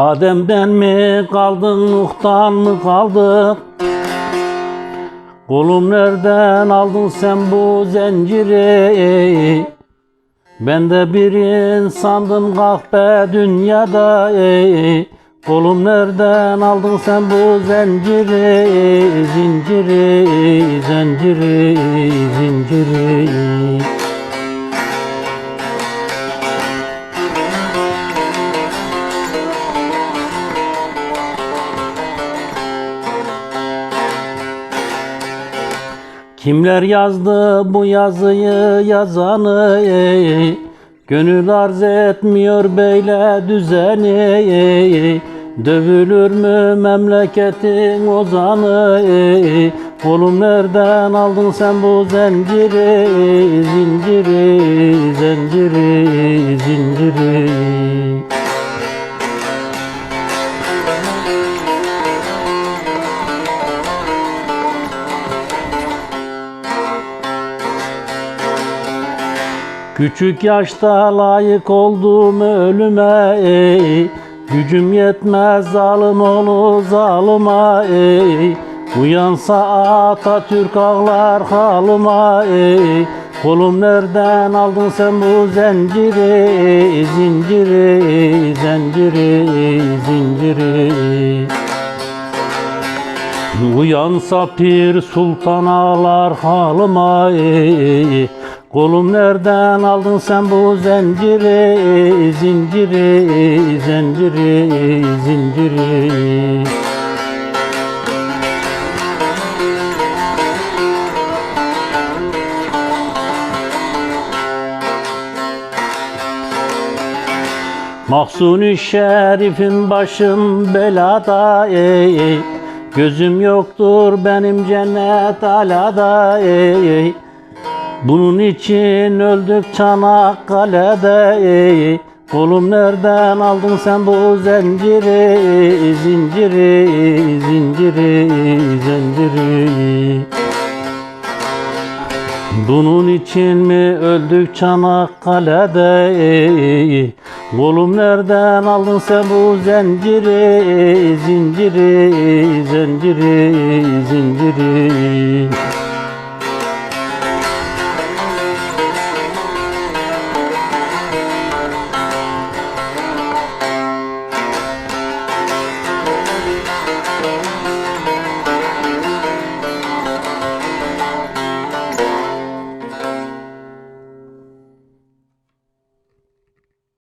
Adem'den mi kaldın, Nuh'tan mı kaldık? Kolum nereden aldın sen bu zinciri? Ben de bir insandım kahpe dünyada ey. Nereden aldın sen bu zinciri, zinciri, zinciri, zinciri. Kimler yazdı bu yazıyı yazanı? Gönül arz etmiyor beyle düzeni. Dövülür mü memleketin ozanı ey? Kolum nereden aldın sen bu zinciri Zinciri, zinciri, zinciri Küçük yaşta layık oldum ölüme ey. Gücüm yetmez zalim oğlu zalıma ey. Uyansa Atatürk ağlar halıma ey. Kolum nereden aldın sen bu zinciri, zinciri, zinciri, zinciri. Uyansa pir sultan ağlar halıma ey. Kolum nereden aldın sen bu zinciri, zinciri, zinciri, zinciri. Mahsuni şerifin başım belada ey, ey. Gözüm yoktur benim cennet alada ey, ey. Bunun için öldük Çanakkale'de ey. Kolum nereden aldın sen bu zinciri, zinciri, zinciri, zinciri. Bunun için mi öldük Çanakkale'de ey? Kolum nereden aldın sen bu zinciri, zinciri, zinciri, zinciri.